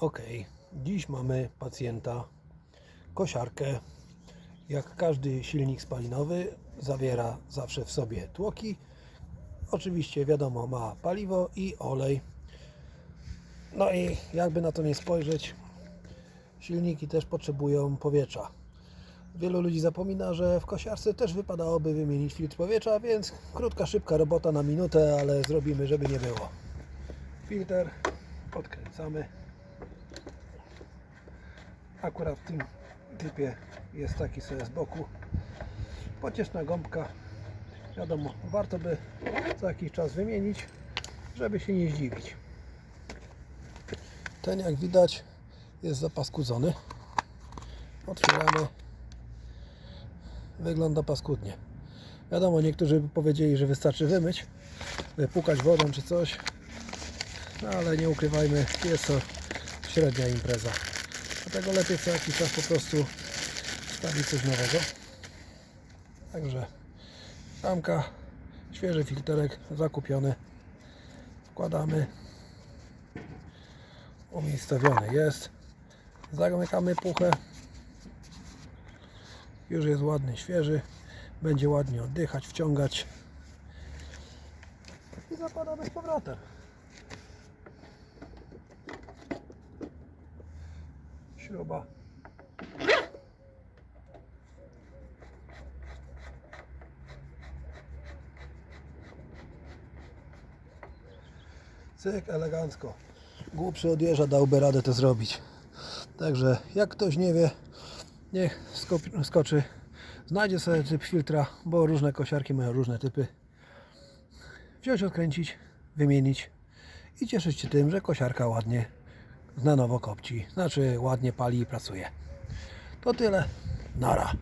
Ok, dziś mamy pacjenta kosiarkę. Jak każdy silnik spalinowy, zawiera zawsze w sobie tłoki. Oczywiście, wiadomo, ma paliwo i olej. No i jakby na to nie spojrzeć, silniki też potrzebują powietrza. Wielu ludzi zapomina, że w kosiarce też wypadałoby wymienić filtr powietrza, więc krótka, szybka robota na minutę, ale zrobimy, żeby nie było. Filtr odkręcamy. Akurat w tym typie jest taki sobie z boku. Pocieszna gąbka. Wiadomo, warto by co jakiś czas wymienić, żeby się nie zdziwić. Ten jak widać jest zapaskudzony. Otwieramy. Wygląda paskudnie. Wiadomo, niektórzy by powiedzieli, że wystarczy wymyć, wypukać wodą czy coś. No ale nie ukrywajmy, jest to średnia impreza. Dlatego lepiej co jakiś czas po prostu wstawić coś nowego. Także ramka, świeży filterek zakupiony. Wkładamy. Umiejscowiony jest. Zamykamy puchę. Już jest ładny, świeży. Będzie ładnie oddychać, wciągać. I zakładamy z powrotem. Śruba. Cyk, elegancko. Głupszy odjeżdża, dałby radę to zrobić. Także jak ktoś nie wie, niech skoczy, znajdzie sobie typ filtra, bo różne kosiarki mają różne typy. Wziąć, odkręcić, wymienić i cieszyć się tym, że kosiarka ładnie na nowo kopci. Znaczy ładnie pali i pracuje. To tyle. Nara.